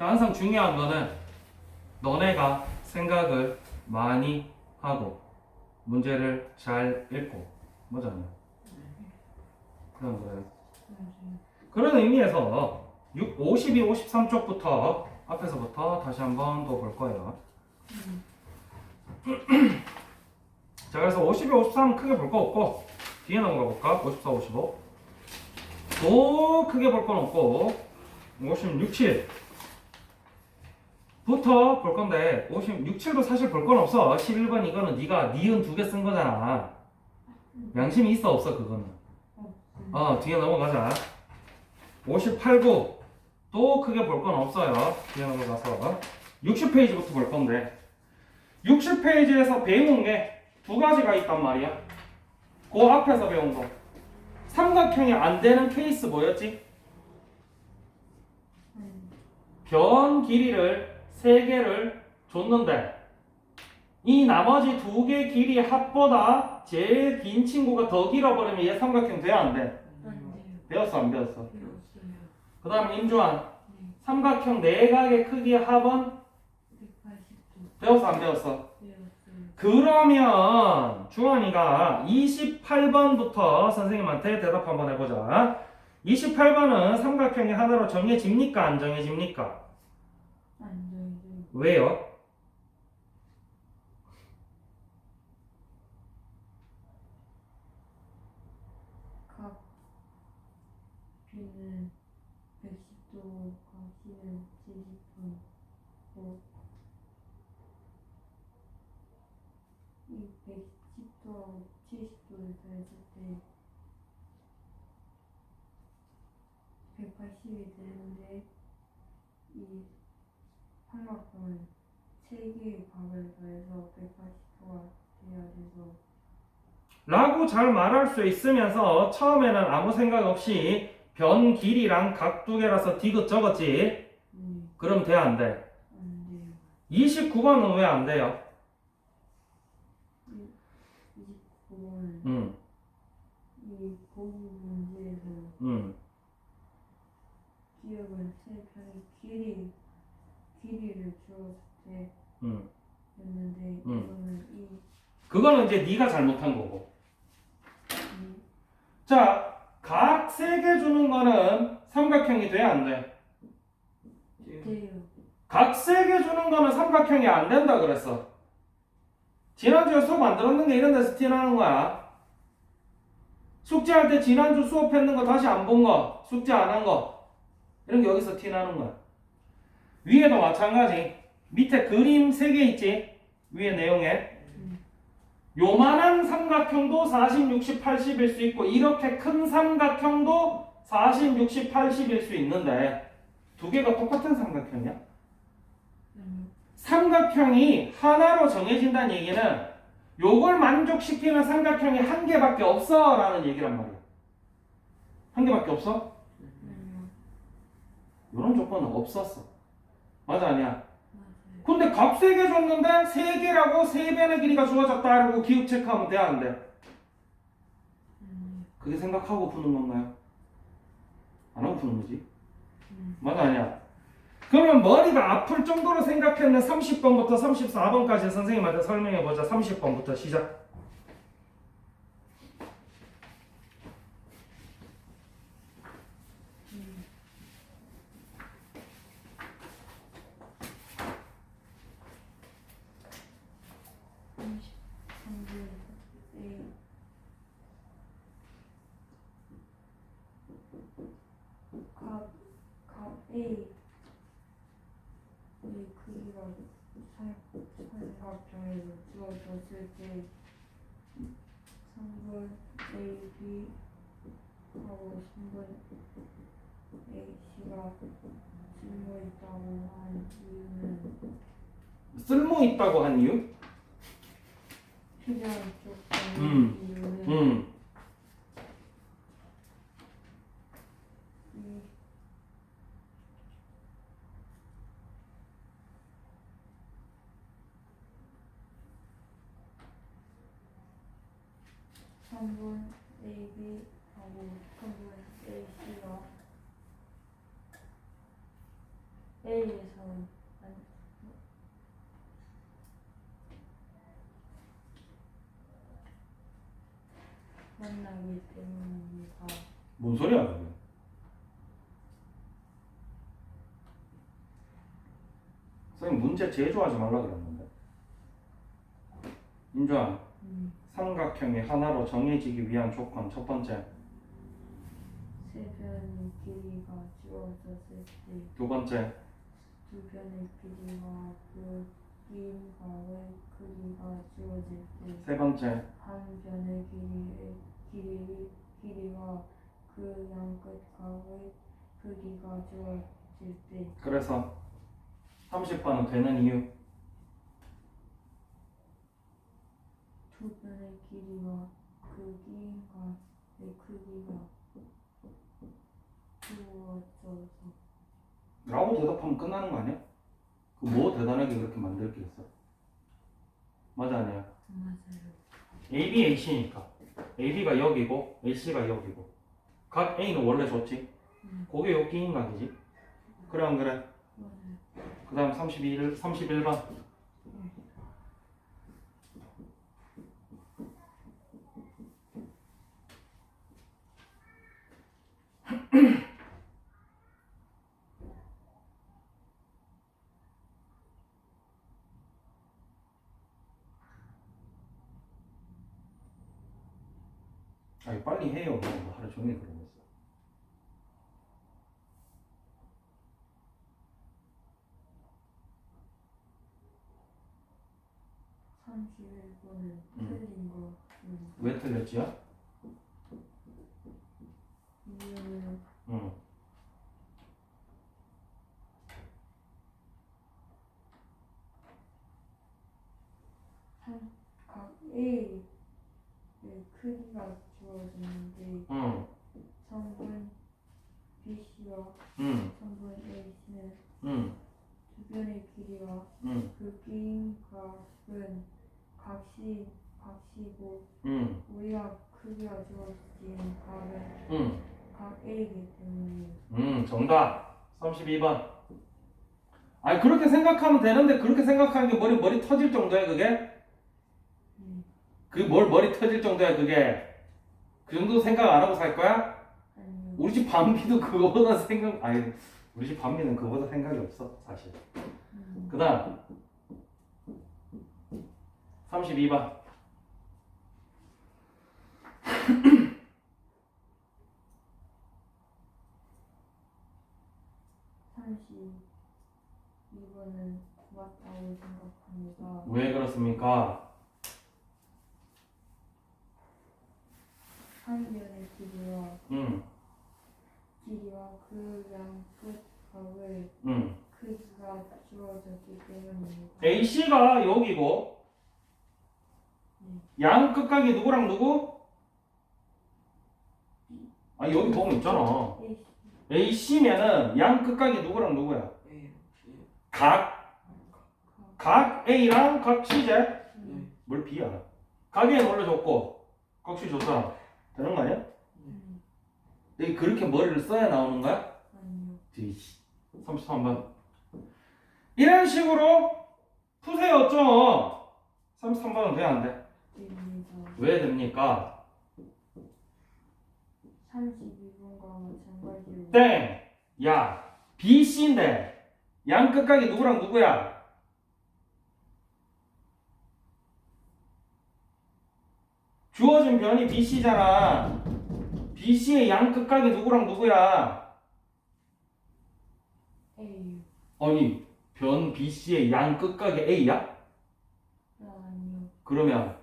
자, 항상 중요한 거는 너네가 생각을 많이 하고 문제를 잘 읽고 뭐잖아요. 그런 거예요. 그런 의미에서 6, 52, 53쪽부터 앞에서부터 다시 한 번 더 볼 거예요. 자, 그래서 52, 53 크게 볼 거 없고 뒤에 넘어가 볼까? 54, 55. 또 크게 볼 건 없고 56, 7 부터 볼 건데 56, 7도 사실 볼 건 없어. 11번 이거는 네가 니은 두 개 쓴 거잖아. 양심이 있어 없어 그거는? 어 뒤에 넘어가자. 58, 9또 크게 볼 건 없어요. 뒤에 넘어가서. 60페이지부터 볼 건데. 60페이지에서 배운 게 두 가지가 있단 말이야. 그 앞에서 배운 거. 삼각형이 안 되는 케이스 뭐였지? 변 길이를 세 개를 줬는데 이 나머지 두 개 길이 합보다 제일 긴 친구가 더 길어버리면 얘 삼각형 돼야 안 돼? 배웠어 안 배웠어? 그 다음 임주환 삼각형 내각의 크기의 합은 배웠어 안 배웠어? 그러면 주환이가 28번부터 선생님한테 대답 한번 해보자 28번은 삼각형이 하나로 정해집니까 안 정해집니까? 왜요? 각 B는 110도, 각 C는 70도, 뭐, 이 110도하고 70도를 더했을 때 180이 되는데 이 삼각형은 3개의 각을 더해서 180도가 돼야 돼서 라고 잘 말할 수 있으면서 처음에는 아무 생각 없이 변 길이랑 각두 개라서 디귿 적었지 음, 그럼 돼 안 돼? 안 돼요. 29번은 왜 안 돼요? 29번은 음, 이 보기 문제에서 음. 기억은 세 편의 길이 길이를 주었을 때 음. 였는데 음. 이거는 이, 그거는 이제 네가 잘못한 거고 이 자, 각 세 개 주는 거는 삼각형이 돼 안 돼? 돼요. 각 세 개 주는 거는 삼각형이 안 된다 그랬어. 지난주에 수업 안 들었는 게 이런 데서 티나는 거야. 숙제할 때 지난주 수업했는 거 다시 안 본 거, 숙제 안 한 거, 이런 게 여기서 티나는 거야. 위에도 마찬가지. 밑에 그림 세개 있지? 위에 내용에. 요만한 삼각형도 40, 60, 80일 수 있고, 이렇게 큰 삼각형도 40, 60, 80일 수 있는데, 두 개가 똑같은 삼각형이야? 삼각형이 하나로 정해진다는 얘기는 요걸 만족시키는 삼각형이 한 개밖에 없어 라는 얘기란 말이야 한 개밖에 없어? 이런 조건은 없었어 맞아 아니야. 근데 각세개 줬는데 세 개라고 세 배의 길이가 주어졌다 그러고 기억 체크하면 돼 안 돼? 아니요. 그게 생각하고 푸는 건가요? 안 하고 푸는 거지 음. 맞아 아니야 그러면 머리가 아플 정도로 생각했는 30번부터 34번까지 선생님한테 설명해보자 30번부터 시작 음. 삼십 삼분 A 각, 각 A 이 크기가 살- 삼각형에서 주어졌을 때 3분 A, B 하고 3분 A, C가 쓸모 있다고 한 이유는 쓸모 있다고 한 이유? 필요한 조건 음. 이유는 음. 이 삼분 A, B 하고 삼분 A, C가 A에서 만- 만나기 때문입니다. 뭔 소리야 그게? 선생님 문제 제조하지 말라 그랬는데 인주아 음, 삼각형이 하나로 정해지기 위한 조건. 첫 번째. 세 변의 길이가 주어졌을 때 두 번째. 두 변의 길이와 그긴 가의 크기가 주어질 때세 번째. 한 변의 길이의 길이, 길이와 그 양끝각의 크기가 주어질 때 그래서 30번은 되는 이유 두 변의 길이와 그 긴가의 크기가 주어져서 라고 대답하면 끝나는 거 아니야? 그 뭐 대단하게 그렇게 만들 게 있어 맞아 아니야 맞아요. A, B, AC니까 AB가 여기고 AC가 여기고 각 A는 원래 줬지 음. 그게 요 끼인 각이지 그래 안 그래? 맞아요. 그 다음 31, 31번 아니 빨리 해요 뭐 하루 종일 그러고 있어 31번은 음. 틀린 거. 음. 왜 틀렸지요? 이유는 응. 한, 각 A의 크기가 주어졌는데 응. 성분 BC와 응. 성분 AC는 응. 두 변의 길이와 응. 그긴 값은 각시 각시고 응. 우리가 크기가 주어진 값은 응. 음, 정답. 32번. 아니, 그렇게 생각하면 되는데, 그렇게 생각하는 게 머리, 머리 터질 정도야, 그게? 음, 그 뭘 머리 터질 정도야, 그게? 그 정도 생각 안 하고 살 거야? 우리 집 반비도 그거보다 생각, 아니, 우리 집 반비는 그거보다 생각이 없어, 사실. 음, 그 다음. 32번. 삼십 이번은 맞다고 생각합니다. 왜 그렇습니까? 한 변의 길이와 음, 길이와 그 양끝 값의 음. 크기가 주어졌기 때문입니다. AC가 여기고, 양 끝각이 누구랑 누구? 아, 여기 보면 있잖아. AC AC면은 양 끝각이 누구랑 누구야? 각, 각 A랑 각 C제? 음, 뭘 B야? 각에는 올려줬고, 각 C 줬잖아. 되는 거 아니야? 음, 여기 그렇게 머리를 써야 나오는 거야? 아니요. 33번. 이런 식으로 푸세요, 좀. 33번은 돼, 안 돼? 됩니다. 왜 됩니까? 32번과 마찬가지로 땡! 야, BC인데, 양 끝각이 누구랑 누구야? 주어진 변이 BC잖아. BC의 양 끝각이 누구랑 누구야? A 아니, 변 BC의 양 끝각이 A야? 아니요. 그러면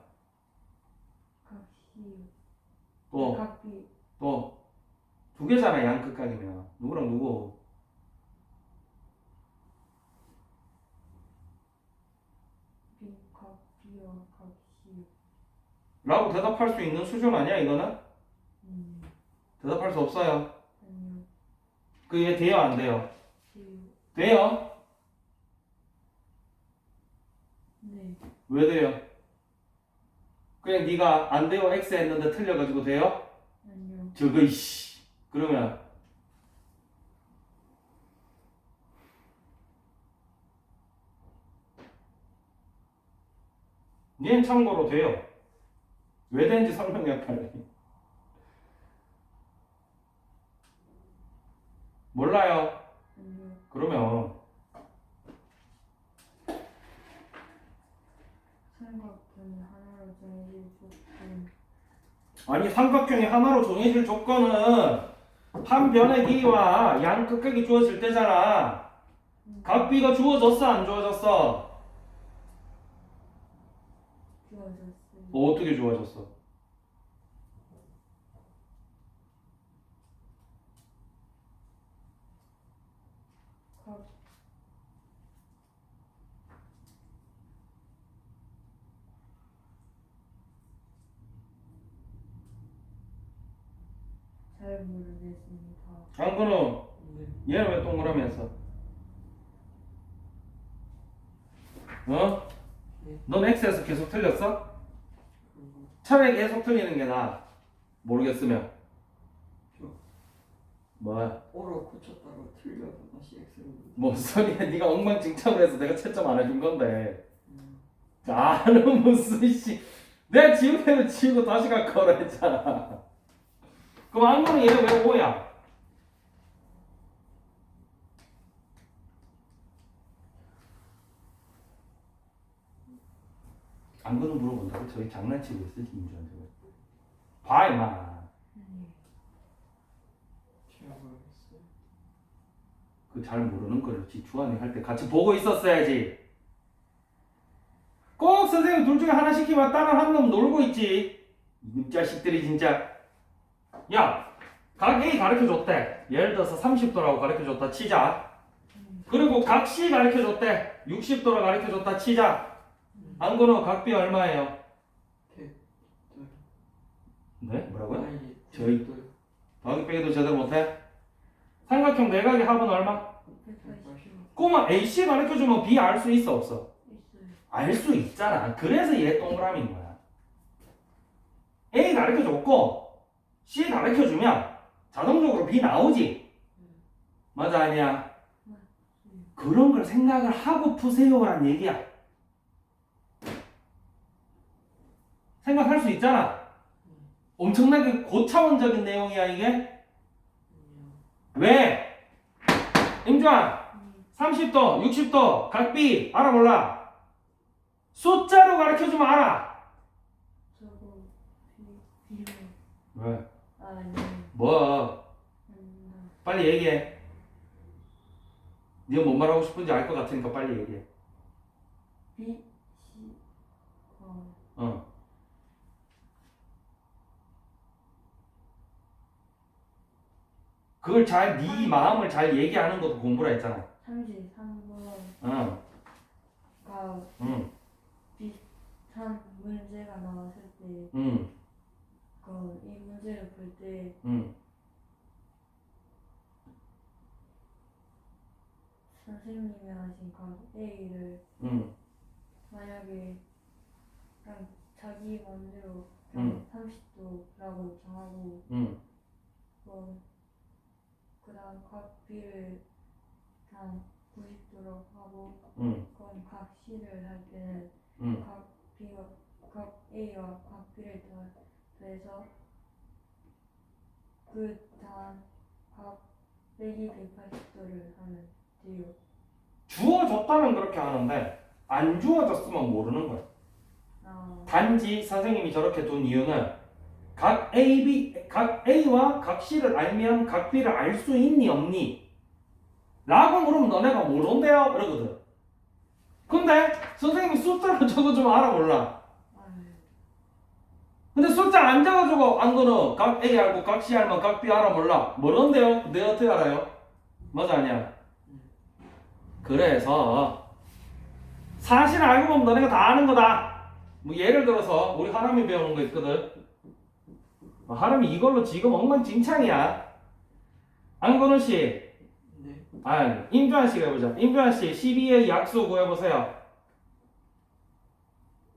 각 C 또, 각 B 또, 두 개잖아, 양 끝각이면. 누구랑 누구? 라고 대답할 수 있는 수준 아니야 이거는? 음. 대답할 수 없어요. 음. 그게 돼요 안 돼요? 돼요. 돼요? 네. 왜 돼요? 그냥 네가 안 돼요 X 했는데 틀려가지고 돼요? 아니요. 저거 이씨. 그러면 니는 참고로 돼요. 왜 되는지 설명해 빨리. 몰라요. 그러면 삼각형이 하나로 정해질 조건. 아니 삼각형이 하나로 정해질 조건은 한 변의 길이와 양 끝각이 주어질 때잖아. 각 B가 주어졌어 안 주어졌어? 주어졌어 요. 뭐 어떻게? 각잘 모르겠습니다. 장군은 네. 얘는 왜 동그라미 했어? 어? 네. 넌 X에서 계속 틀렸어? 차라리 계속 틀리는 게 나아. 모르겠으면. 저 뭐야? 오로 고쳤다가 틀려서 다시 X를 뭔 소리야? 네가 엉망진창을 해서 내가 채점 안 해준 건데. 음, 나는 무슨 씨. 내가 지우개를 지우고 다시 갈 거라 했잖아. 그럼 안그는 얘는 왜 5야? 안그는 물어본다고? 저희 장난치고 있어 김주한테. 봐 임마. 그 잘 모르는 거를 지 주한이 할 때 같이 보고 있었어야지. 꼭 선생님 둘 중에 하나 시키면 다른 한 놈 놀고 있지. 이 자식들이 진짜. 야, 각 A 가르쳐 줬대. 예를 들어서 30도라고 가르쳐 줬다 치자. 그리고 각 C 가르쳐 줬대. 60도라 가르쳐 줬다 치자. 안 그러면 각 B 얼마예요? 대, 네? 뭐라고요? 저희- 또 더하기 빼기도 제대로 못해? 삼각형 내각의 합은 얼마? 180 꼬마 AC 가르쳐 주면 B 알 수 있어 없어? 알 수 있잖아. 그래서 얘 동그라미인 거야. A 가르쳐 줬고 C 가르쳐 주면 자동적으로 B 나오지. 맞아 아니야? 그런 걸 생각을 하고 푸세요란 얘기야. 생각할 수 있잖아. 엄청나게 고차원적인 내용이야 이게. 왜? 임주환 음, 30도, 60도, 각비 알아 몰라? 숫자로 가르쳐 주면 알아. 저거 비 왜? 아니 뭐? 아닙니다. 빨리 얘기해. 네가 뭔 말하고 싶은지 알 것 같으니까 빨리 얘기해. B C 어 어. 그걸 잘 네 마음을 잘 얘기하는 것도 공부라 했잖아. 33번가 응, 응, 비슷한 문제가 나왔을 때, 응, 그, 이 문제를 풀 때, 응. 선생님이 하신 각 A를 응, 만약에 그냥 자기 맘대로 응. 그냥 30도라고 정하고, 응, 뭐, 각 B를 한 90도로 하고, 응, 각 C를 할 때는 응. 각 B가 각 A와 각 B를 더 더해서 그 다음 각 빼기 180도를 하면 돼요. 주어졌다면 그렇게 하는데 안 주어졌으면 모르는 거야. 아, 단지 선생님이 저렇게 둔 이유는 각 A, B, 각 A와 각 C를 알면 각 B를 알 수 있니 없니? 라고 물으면 너네가 모른대요 그러거든. 근데 선생님이 숫자로 적어주면 알아 몰라. 아, 근데 숫자 안 적어주고 안 거는 각 A 알고 각 C 알면 각 B 알아 몰라. 모른대요. 내가 어떻게 알아요? 맞아 아니야? 그래서 사실 알고 보면 너네가 다 아는 거다. 뭐 예를 들어서 우리 하람이 배우는 거 있거든. 뭐 하람이 이걸로 지금 엉망진창이야. 안건우 씨, 네. 아 임주환 씨가 해보자. 임주환 씨 12의 약수 구해보세요.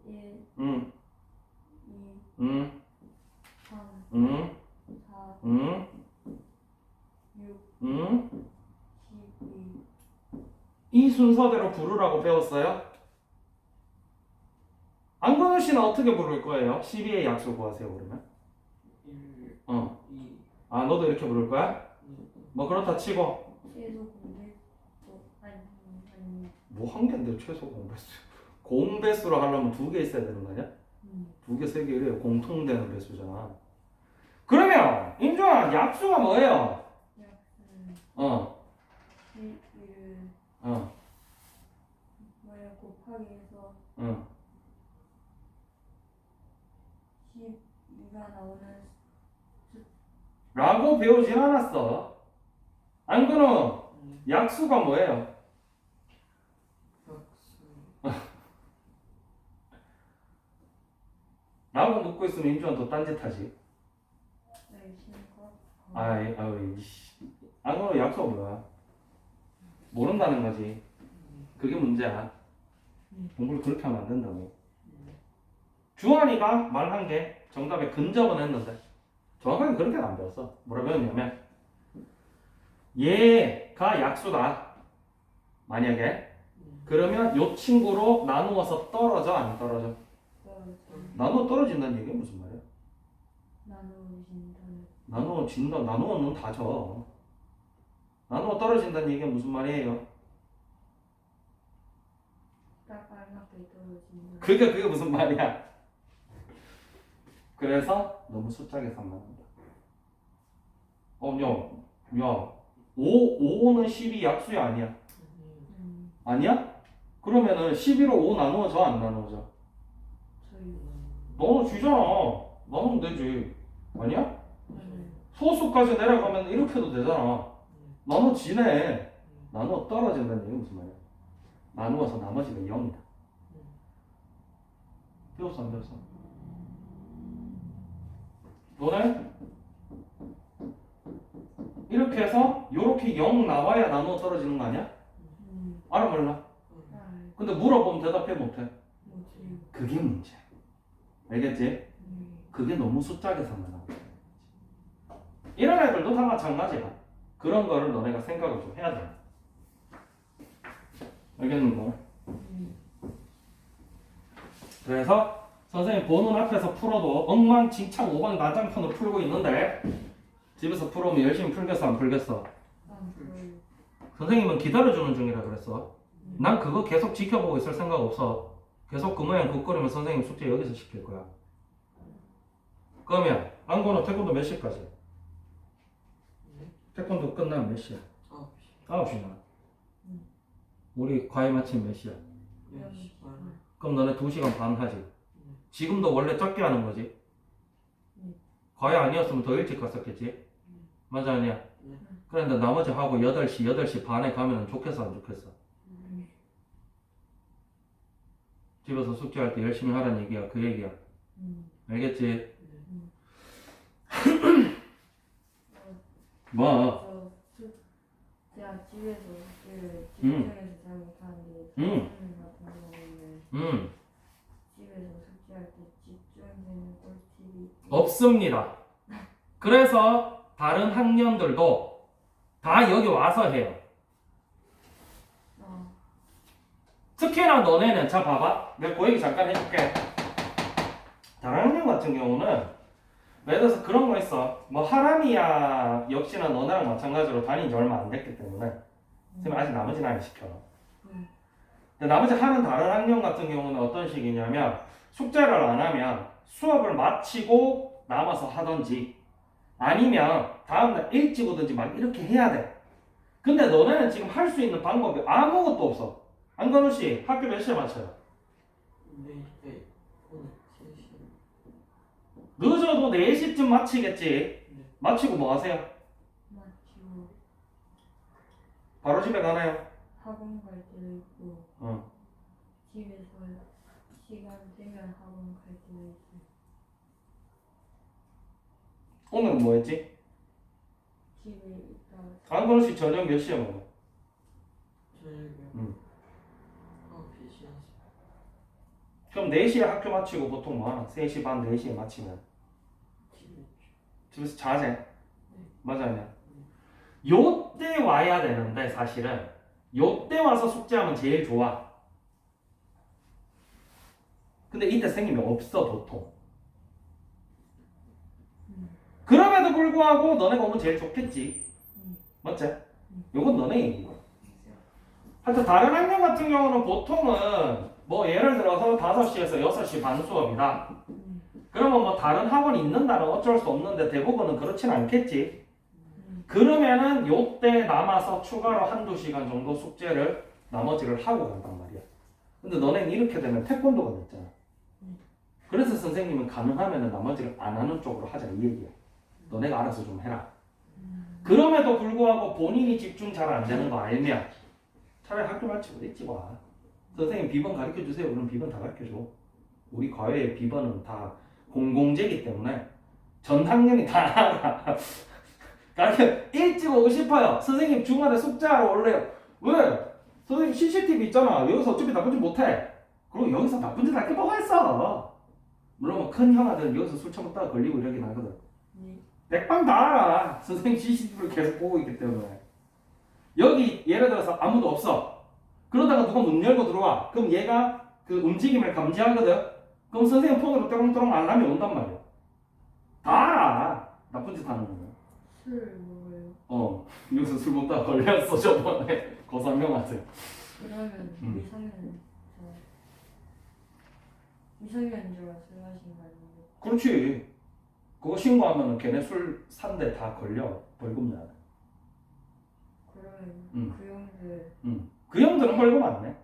1, 음, 2, 음, 3, 음, 4, 음, 6, 음. 12. 이 순서대로 부르라고 배웠어요. 안건우 씨는 어떻게 부를 거예요? 12의 약수 구하세요 그러면 1, 어. 2, 아 너도 이렇게 부를 거야? 2, 뭐 그렇다 치고 최소 또 아니 아니 뭐 한 개인데 최소 공배수 공배수로 하려면 두 개 있어야 되는 거 아니야? 음. 두 개, 세 개 이래요 공통되는 배수잖아 그러면 임종아 약수가 뭐예요? 약은 어 일을 어, 뭐야 곱하기 해서 어. 12가 나오는 라고 배우진 않았어. 안건우 네. 약수가 뭐예요? 약수, 라고 묻고 있으면 임종아 더 딴짓하지. 열심과 아이 아이 이씨. 안건우 약수가 뭐야? 모른다는 거지. 그게 문제야. 공부를 그렇게 하면 안 된다고. 주환이가 말한 게 정답에 근접은 했는데 정확하게 그렇게는 안 배웠어. 뭐라 배웠냐면 얘가 약수다. 만약에 그러면 요 친구로 나누어서 떨어져 안 떨어져? 떨어져 나누어 떨어진다는 얘기가 무슨 말이야? 나누어진다는 나누어진다. 나누어는 다져. 나누어 떨어진다는 얘기가 무슨 말이에요? 그게 그게 무슨 말이야? 그래서 너무 숫자 계산만 한다. 어, 야, 야, 5, 5는 12 약수야 아니야? 음 아니야? 그러면은 11로 5 나누어져 안 나누어져? 저희 나눠주잖아. 나누면 되지. 아니야? 음. 소수까지 내려가면 이렇게도 되잖아. 나눠지네. 나누어 떨어진다는 얘기 무슨 말이야? 나누어서 나머지가 0이다. 배웠어 안 배웠어? 너네? 이렇게 해서 이렇게 0 나와야 나누어 떨어지는 거 아니야? 음 알아 몰라? 알 근데 물어보면 대답해 못해. 그게 문제. 알겠지? 음 그게 너무 숫자 계산만 하고 이런 애들도 다 마찬가지야. 그런 거를 너네가 생각을 좀 해야 돼. 알겠는가? 음 그래서 선생님 보는 앞에서 풀어도 엉망진창 오방 난장판으로 풀고 있는데 집에서 풀어오면 열심히 풀겠어 안 풀겠어? 선생님은 기다려주는 중이라 그랬어. 난 그거 계속 지켜보고 있을 생각 없어. 계속 그 모양 굿거리면 선생님 숙제 여기서 시킬 거야. 그러면 안고는 태권도 몇 시까지? 태권도 끝나면 몇 시야? 9시, 9시나. 음. 우리 과외 마치면 몇 시야? 10시 반, 그럼 너네 2시간 반 하지? 지금도 원래 적게 하는 거지? 음. 과외 아니었으면 더 일찍 갔었겠지? 맞아 아니야? 네. 그런데 나머지 하고 8시, 8시 반에 가면 좋겠어 안 좋겠어? 음 집에서 숙제할 때 열심히 하라는 얘기야 그 얘기야 음 알겠지? 어, 뭐? 제가 집에서 그 음. 집중해서 잘 못하는데 음. 경우는 음 집에서 숙제할 때 집중되는 꿀팁이 없습니다. 그래서 다른 학년들도 다 여기 와서 해요. 어, 특히나 너네는 자 봐봐. 내가 그 얘기 잠깐 해줄게. 다른 학년 같은 경우는 예를 들어서 그런 거 있어. 뭐 하람이야 역시나 너네랑 마찬가지로 다닌 지 얼마 안 됐기 때문에. 선생님 아직 나머지 나이 시켜. 음. 근데 나머지 하는 다른 학년 같은 경우는 어떤 식이냐면 숙제를 안 하면 수업을 마치고 남아서 하던지 아니면 다음날 일찍 오든지 막 이렇게 해야 돼 근데 너네는 지금 할 수 있는 방법이 아무것도 없어 안건우 씨 학교 몇 시에 마쳐요? 네, 네, 오늘 3시, 늦어도 4시쯤 마치겠지 네. 마치고 뭐 하세요? 마치고 바로 집에 가나요? 학원 갈 때도 있고 어. 집에서 시간 되면 학원 갈 때도 있고 오늘은 뭐 했지? 집에 있다가 안건우 씨 저녁 몇 시에 먹어? 저녁에 음. 9시, 시간 그럼 4시에 학교 마치고 보통 뭐 하나? 3시 반 4시에 마치면 집에 집에서 자재. 맞아 아니야? 요때 와야 되는데 사실은 요때 와서 숙제하면 제일 좋아. 근데 이때 선생님이 없어 보통. 음. 그럼에도 불구하고 너네가 오면 제일 좋겠지. 음. 맞지? 음. 요건 너네 얘기고. 하여튼 다른 학년 같은 경우는 보통은 뭐 예를 들어서 5시에서 6시 반 수업이다. 음. 그러면 뭐 다른 학원이 있는다는 어쩔 수 없는데 대부분은 그렇진 않겠지. 음. 그러면은 요때 남아서 추가로 한두 시간 정도 숙제를 나머지를 하고 간단 말이야. 근데 너네는 이렇게 되면 태권도가 됐잖아. 음. 그래서 선생님은 가능하면 나머지를 안 하는 쪽으로 하자 이 얘기야. 너네가 알아서 좀 해라. 음. 그럼에도 불구하고 본인이 집중 잘 안 되는 거 알면 차라리 학교 마치고 일찍 와. 선생님 비번 가르쳐 주세요. 그럼 비번 다 가르쳐 줘. 우리 과외의 비번은 다 공공재기 때문에 전 학년이 다 알아. 가르쳐 일찍 오고 싶어요. 선생님 주말에 숙제하러 올래요. 왜? 선생님 CCTV 있잖아. 여기서 어차피 나쁜 짓 못해. 그리고 여기서 나쁜 짓 할게 뭐가 있어? 물론 뭐 큰 형 아들은 여기서 술 처먹다가 걸리고 이러긴 하거든. 네. 백방 다 알아. 선생님 CCTV를 계속 보고 있기 때문에. 여기 예를 들어서 아무도 없어. 그러다가 누가 문 열고 들어와. 그럼 얘가 그 움직임을 감지하거든. 그럼 선생님 폰으로 떼롱떼롱 알람이 온단 말이야. 다 알아. 나쁜 짓 하는. 술 먹어요. 어. 여기서 술 먹다가 걸렸어 저번에 고삼형한테. 그러면 음. 저 미성년 줄술 마신 거 아니에요? 그렇지. 그거 신고하면 걔네 술 산데 다 걸려. 벌금 돼. 그러면 음. 그 형들 응. 그 형들은 벌금 안 내.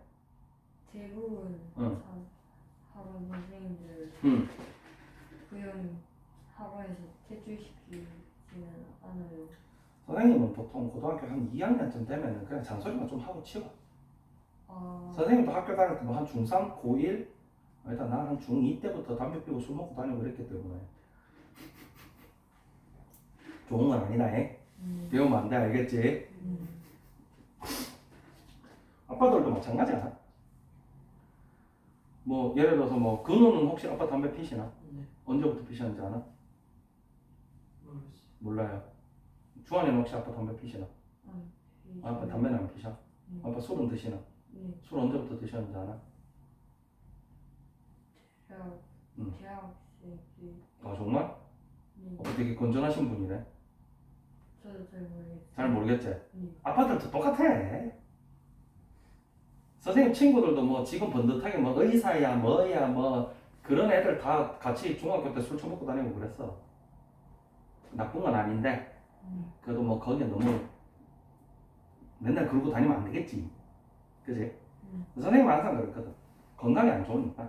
대부분 응. 다 학원 선생님들 응. 그형 학원에서 퇴출시키지는 않아요. 선생님은 보통 고등학교 한 2학년쯤 되면은 그냥 잔소리만 좀 하고 치워. 아, 선생님도 학교 다닐 때 뭐 한 중3, 고1, 일단 나는 중2 때부터 담배 피고 술 먹고 다니고 그랬기 때문에 좋은 건 아니다, 해. 음, 배우면 안 돼, 알겠지? 음, 아빠들도 마찬가지야. 뭐 예를 들어서 뭐 근호는 혹시 아빠 담배 피시나? 네. 언제부터 피셨는지 아나? 모르겠어요. 몰라요. 주한이는 혹시 아빠 담배 피시나? 음, 아빠 담배는 안 피셔? 음, 아빠 술은 드시나? 네, 술 언제부터 드셨는지 아나? 대학 음. 대학생 아 정말? 네, 어, 되게 건전하신 분이네. 저도 잘 모르겠어요. 잘 모르겠지? 네, 아빠들도 똑같아. 선생님 친구들도 뭐 지금 번듯하게 뭐 의사야 뭐야 뭐 그런 애들 다 같이 중학교 때 술 처먹고 다니고 그랬어. 나쁜 건 아닌데 음, 그래도 뭐 거기에 너무 맨날 그러고 다니면 안 되겠지. 그지? 음. 선생님은 항상 그랬거든. 건강에 안 좋으니까.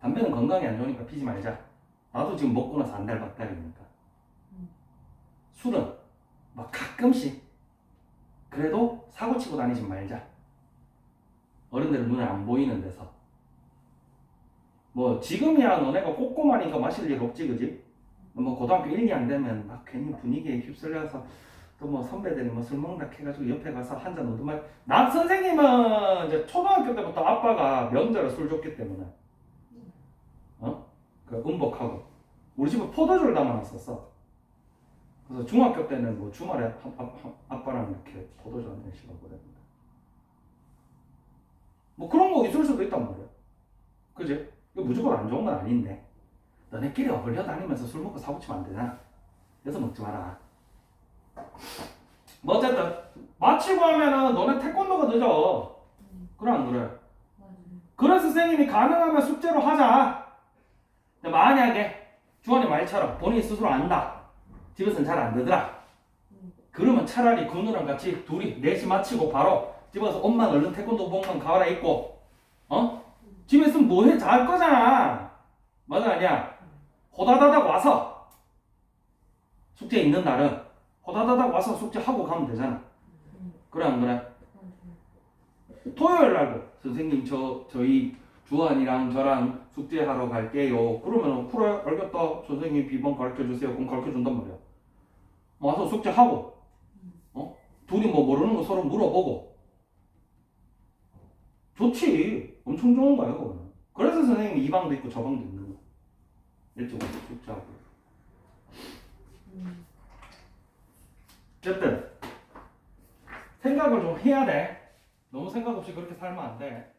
담배는 건강에 안 좋으니까 피지 말자. 나도 지금 먹고 나서 안 달 박달이니까. 음. 술은 막 가끔씩 그래도 사고 치고 다니지 말자. 어른들 눈에 안 보이는 데서. 뭐 지금이야 너네가 꼬꼬마니까 마실 일 없지 그지? 뭐 고등학교 1, 2학년 되면 막 괜히 분위기에 휩쓸려서 또 뭐 선배들이 뭐 술 먹는다 해가지고 옆에 가서 한 잔 얻으면 나 선생님은 이제 초등학교 때부터 아빠가 명절에 술 줬기 때문에 어? 그 음복하고. 우리 집은 포도주를 담아놨었어. 그래서 중학교 때는 뭐 주말에 아, 아, 아, 아빠랑 이렇게 포도주 한 잔 씩 하고 그랬는데. 뭐 그런 거 있을 수도 있단 말이야. 그지? 이거 무조건 안 좋은 건 아닌데. 너네끼리 어울려 다니면서 술 먹고 사고 치면 안 되잖아. 그래서 먹지 마라. 뭐 어쨌든 마치고 하면은 너네 태권도가 늦어. 음, 그래 안 그래? 그래서 선생님이 가능하면 숙제로 하자 만약에 주원이 말처럼 본인이 스스로 안다 집에서는 잘 안 되더라 음. 그러면 차라리 근우랑 같이 둘이 4시 마치고 바로 집에서 엄마 얼른 태권도 복만 가와라 입고 어? 집에 있으면 뭐해 잘 거잖아 맞아 아니야 호다다닥 와서 숙제 있는 날은 호다다닥 와서 숙제 하고 가면 되잖아 음, 그래 안 그래? 토요일 날도 선생님 저 저희 주한이랑 저랑 숙제하러 갈게요. 그러면 그래 알겠다. 선생님 비번 가르쳐 주세요. 그럼 가르쳐 준단 말이야. 와서 숙제하고 어 둘이 뭐 모르는 거 서로 물어보고 좋지. 엄청 좋은 거야 그거는. 그래서 선생님 이 방도 있고 저 방도 있는 거. 와서 숙제하고. 음, 어쨌든 생각을 좀 해야 돼. 너무 생각 없이 그렇게 살면 안 돼.